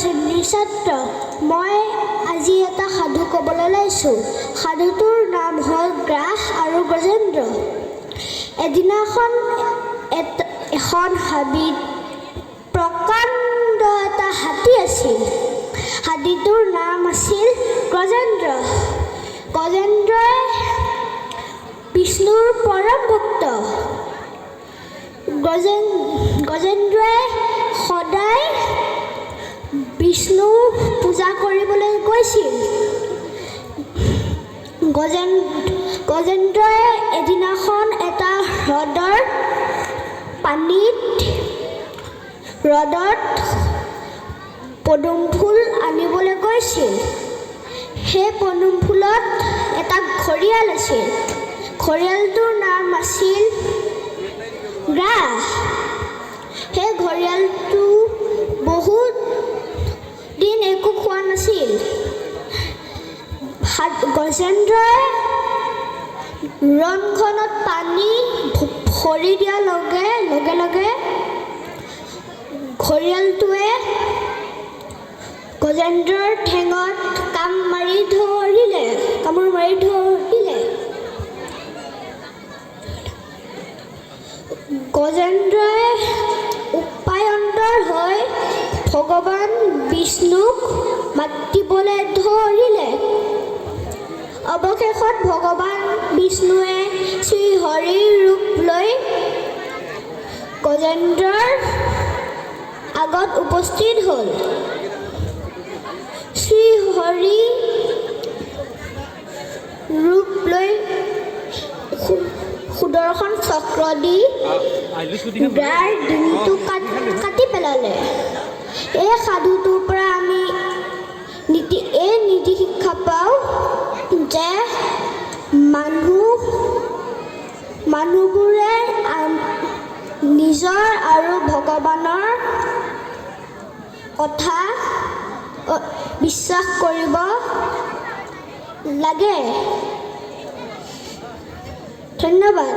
শ্ৰেণীৰ ছাত্ৰ মই আজি এটা সাধু ক'বলৈ লৈছোঁ। সাধুটোৰ নাম হ'ল গ্ৰাস আৰু গজেন্দ্ৰ। এদিনাখন এখন হাবিত প্ৰকাণ্ড এটা হাতী আছিল। হাতীটোৰ নাম আছিল গজেন্দ্ৰ। গজেন্দ্ৰই বিষ্ণুৰ পৰম ভক্ত। গজেন গজেন্দ্ৰই সদায় বিষ্ণু পূজা কৰিবলৈ গৈছিল গজেন গজেন্দ্ৰই এদিনাখন এটা হ্ৰদৰ পানীত হ্ৰদত পদুম ফুল আনিবলৈ গৈছিল সেই পদুম ফুলত এটা ঘৰিয়াল আছিল। ঘৰিয়ালটোৰ নাম আছিল গজেন্দ্ৰই ৰণখনত পানী ভৰি দিয়াৰ লগে লগে লগে ঘৰিয়ালটোৱে গজেন্দ্ৰৰ ঠেঙত কাম মাৰি ধৰিলে কামোৰ মাৰি ধৰিলে। গজেন্দ্ৰই উপায়ন্তৰ হৈ ভগৱান বিষ্ণুক মাতিবলৈ ধৰিলে। অৱশেষত ভগৱান বিষ্ণুৱে শ্ৰীহৰিৰ ৰূপ লৈ গজেন্দ্ৰৰ আগত উপস্থিত হ'ল। শ্ৰীহৰি ৰূপ লৈ সুদৰ্শন চক্ৰ দি গাৰ ডিঙিটো কাটি পেলালে। এই সাধুটোৰ পৰা আমি নীতি এই নীতি শিক্ষা পাওঁ। যে মানুহ মানুহবোৰে নিজৰ আৰু ভগৱানৰ কথা বিশ্বাস কৰিব লাগে। ধন্যবাদ।